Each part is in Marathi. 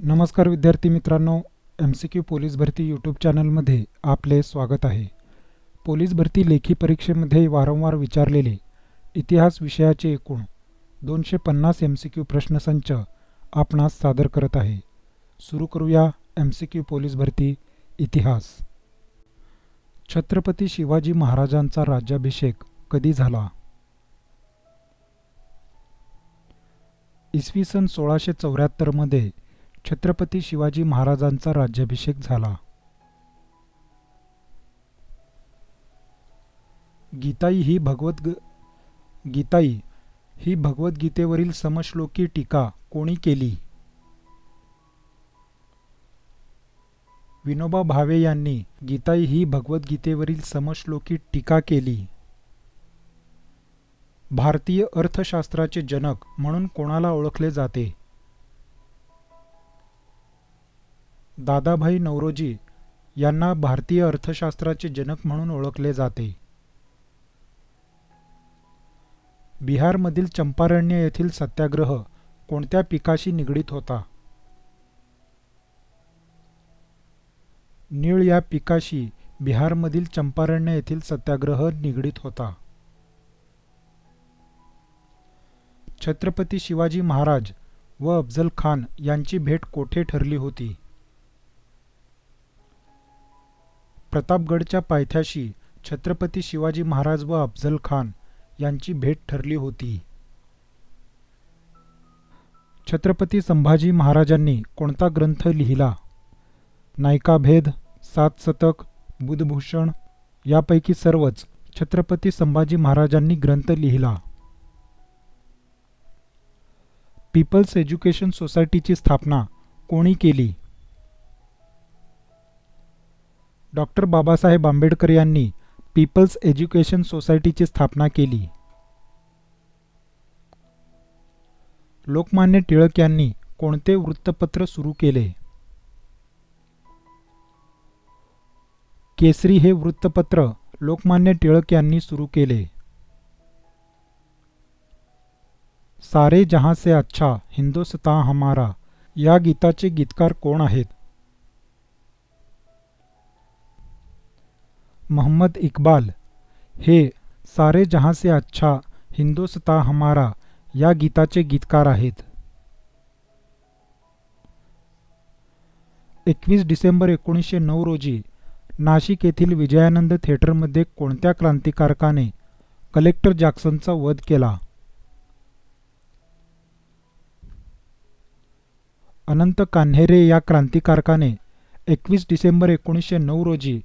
नमस्कार विद्यार्थी मित्रांनो एम सी क्यू पोलीस भरती यूट्यूब चॅनलमध्ये आपले स्वागत आहे. पोलीस भरती लेखी परीक्षेमध्ये वारंवार विचारलेले इतिहास विषयाचे एकूण दोनशे पन्नास एम सी क्यू प्रश्नसंच आपणास सादर करत आहे. सुरू करूया एम सी क्यू पोलीस भरती इतिहास. छत्रपती शिवाजी महाराजांचा राज्याभिषेक कधी झाला? इसवी सन सोळाशे चौऱ्याहत्तरमध्ये छत्रपती शिवाजी महाराजांचा राज्याभिषेक झाला. गीताई ही भगवत गीताई ही भगवद्गीतेवरील समश्लोकी टीका कोणी केली? विनोबा भावे यांनी गीताई ही भगवद्गीतेवरील समश्लोकी टीका केली. भारतीय अर्थशास्त्राचे जनक म्हणून कोणाला ओळखले जाते? दादाभाई नौरोजी यांना भारतीय अर्थशास्त्राचे जनक म्हणून ओळखले जाते. बिहारमधील चंपारण्य येथील सत्याग्रह कोणत्या पिकाशी निगडीत होता? नीळ या पिकाशी बिहारमधील चंपारण्य येथील सत्याग्रह निगडीत होता. छत्रपती शिवाजी महाराज व अफजल खान यांची भेट कोठे ठरली होती? प्रतापगडच्या पायथ्याशी छत्रपती शिवाजी महाराज व अफजल खान यांची भेट ठरली होती. छत्रपती संभाजी महाराजांनी कोणता ग्रंथ लिहिला? नायकाभेद सात शतक बुधभूषण यापैकी सर्वच छत्रपती संभाजी महाराजांनी ग्रंथ लिहिला. पीपल्स एज्युकेशन सोसायटीची स्थापना कोणी केली? डॉक्टर बाबासाहेब आंबेडकर यांनी पीपल्स एज्युकेशन सोसायटीची स्थापना केली. लोकमान्य टिळक यांनी कोणते वृत्तपत्र सुरू केले? केसरी हे वृत्तपत्र लोकमान्य टिळक यांनी सुरू केले. सारे जहां से अच्छा हिंदुस्तान हमारा या गीताचे गीतकार कोण आहेत? मोहम्मद इकबाल हे सारे जहां से अच्छा हिंदुस्तान हमारा या गीताचे गीतकार आहेत. एकवीस डिसेंबर एकोणीसशे नऊ रोजी नाशिक येथील विजयानंद थिएटरमध्ये कोणत्या क्रांतिकारकाने कलेक्टर जॅक्सनचा वध केला? अनंत कान्हेरे या क्रांतिकारकाने एकवीस डिसेंबर एकोणीसशे नऊ रोजी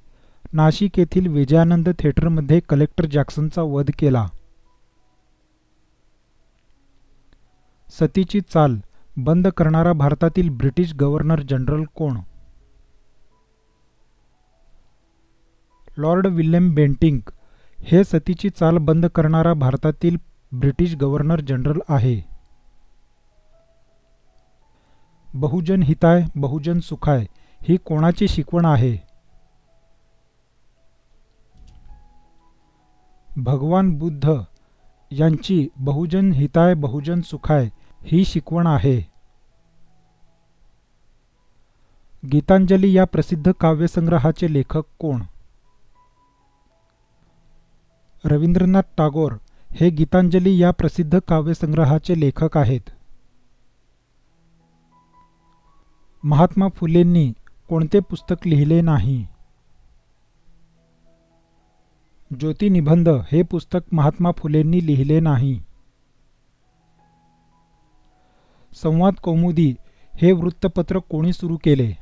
नाशिक येथील विजयानंद थिएटरमध्ये कलेक्टर जॅक्सनचा वध केला. सतीची चाल बंद करणारा भारतातील ब्रिटिश गव्हर्नर जनरल कोण? लॉर्ड विल्यम बेंटिंक हे सतीची चाल बंद करणारा भारतातील ब्रिटिश गव्हर्नर जनरल आहे. बहुजन हिताय बहुजन सुखाय ही कोणाची शिकवण आहे? भगवान बुद्ध यांची बहुजन हिताय बहुजन सुखाय ही शिकवण आहे. गीतांजली या प्रसिद्ध काव्यसंग्रहाचे लेखक कोण? रवींद्रनाथ टागोर हे गीतांजली या प्रसिद्ध काव्यसंग्रहाचे लेखक आहेत. महात्मा फुलेंनी कोणते पुस्तक लिहिले नाही? ज्योतिनिबंध हे पुस्तक महात्मा फुलेंनी लिहिले नाही. संवाद कौमुदी हे वृत्तपत्र कोणी सुरू केले?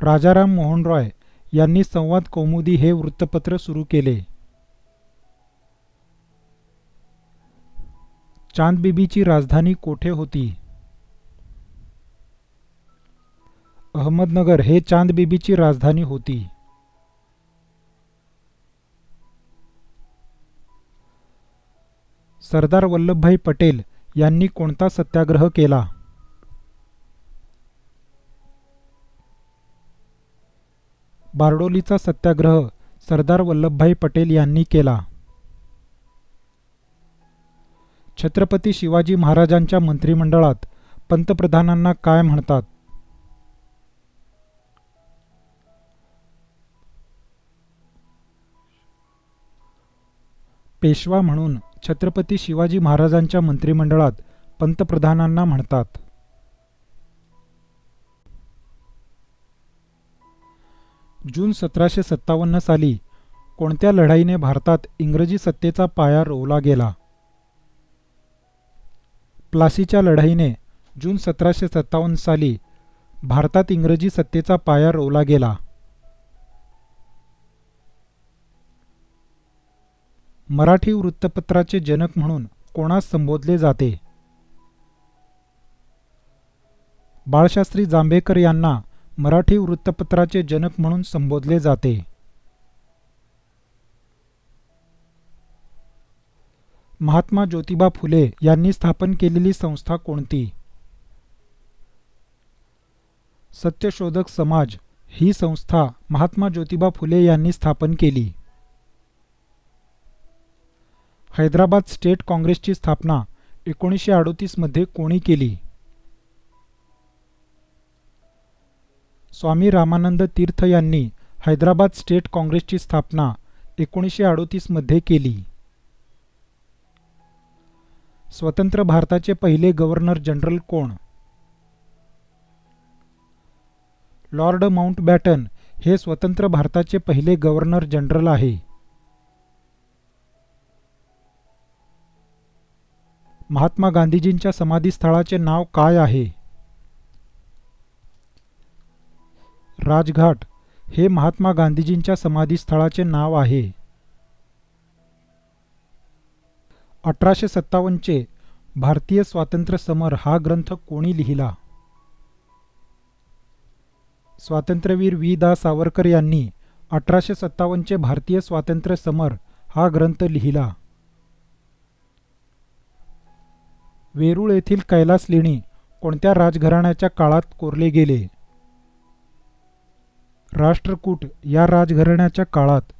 राजाराम मोहन रॉय यांनी संवाद कौमुदी हे वृत्तपत्र सुरू केले. चांदबिबीची राजधानी कोठे होती? अहमदनगर हे चांदबिबीची राजधानी होती. सरदार वल्लभभाई पटेल यांनी कोणता सत्याग्रह केला? बारडोलीचा सत्याग्रह सरदार वल्लभभाई पटेल यांनी केला. छत्रपती शिवाजी महाराजांच्या मंत्रिमंडळात पंतप्रधानांना काय म्हणतात? पेशवा म्हणून छत्रपती शिवाजी महाराजांच्या मंत्रिमंडळात पंतप्रधानांना म्हणतात. जून सतराशे सत्तावन्न साली कोणत्या लढाईने भारतात इंग्रजी सत्तेचा पाया रोवला गेला? प्लासीच्या लढाईने जून सतराशे सत्तावन्न साली भारतात इंग्रजी सत्तेचा पाया रोवला गेला. मराठी वृत्तपत्राचे जनक म्हणून कोणास संबोधले जाते? बाळशास्त्री जांभेकर यांना मराठी वृत्तपत्राचे जनक म्हणून संबोधले जाते. महात्मा ज्योतिबा फुले यांनी स्थापन केलेली संस्था कोणती? सत्यशोधक समाज ही संस्था महात्मा ज्योतिबा फुले यांनी स्थापन केली. हैदराबाद स्टेट काँग्रेसची स्थापना एकोणीसशे अडोतीसमध्ये कोणी केली? स्वामी रामानंद तीर्थ यांनी हैदराबाद स्टेट काँग्रेसची स्थापना एकोणीसशे अडोतीसमध्ये केली. स्वतंत्र भारताचे पहिले गव्हर्नर जनरल कोण? लॉर्ड माउंटबॅटन हे स्वतंत्र भारताचे पहिले गव्हर्नर जनरल आहे. महात्मा गांधीजींच्या समाधीस्थळाचे नाव काय आहे? राजघाट हे महात्मा गांधीजींच्या समाधीस्थळाचे नाव आहे. अठराशे सत्तावन्नचे भारतीय स्वातंत्र्य समर हा ग्रंथ कोणी लिहिला? स्वातंत्र्यवीर वी दा. सावरकर यांनी अठराशे सत्तावन्नचे भारतीय स्वातंत्र्य समर हा ग्रंथ लिहिला. वेरूळ येथील कैलास लेणी कोणत्या राजघराण्याच्या काळात कोरले गेले? राष्ट्रकूट या राजघराण्याच्या काळात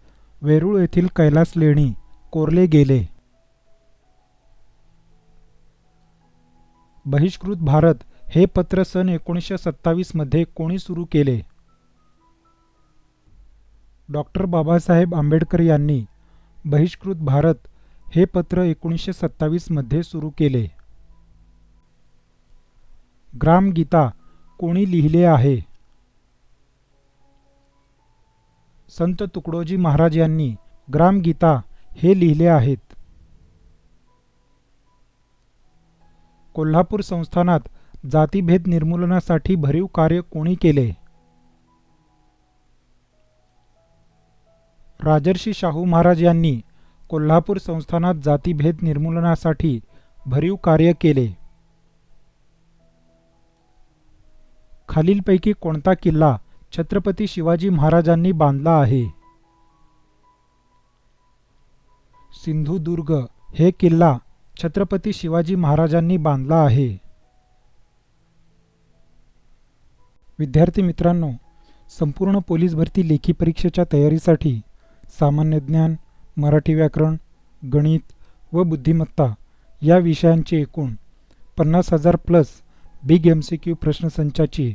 वेरूळ येथील कैलास लेणी कोरले गेले. बहिष्कृत भारत हे पत्र सन एकोणीसशे सत्तावीसमध्ये कोणी सुरू केले? डॉक्टर बाबासाहेब आंबेडकर यांनी बहिष्कृत भारत हे पत्र एकोणीसशे सत्तावीसमध्ये सुरू केले. ग्रामगीता कोणी लिहिले आहे? संत तुकडोजी महाराज यांनी ग्रामगीता हे लिहिले आहेत. कोल्हापूर संस्थानात जातीभेद निर्मूलनासाठी भरीव कार्य कोणी केले? राजर्षी शाहू महाराज यांनी कोल्हापूर संस्थानात जातीभेद निर्मूलनासाठी भरीव कार्य केले. खालीलपैकी कोणता किल्ला छत्रपती शिवाजी महाराजांनी बांधला आहे? सिंधुदुर्ग हे किल्ला छत्रपती शिवाजी महाराजांनी बांधला आहे. विद्यार्थी मित्रांनो संपूर्ण पोलीस भरती लेखी परीक्षेच्या तयारीसाठी सामान्य ज्ञान मराठी व्याकरण गणित व बुद्धिमत्ता या विषयांचे एकूण पन्नास हजार plus big M C Q प्रश्नसंचाची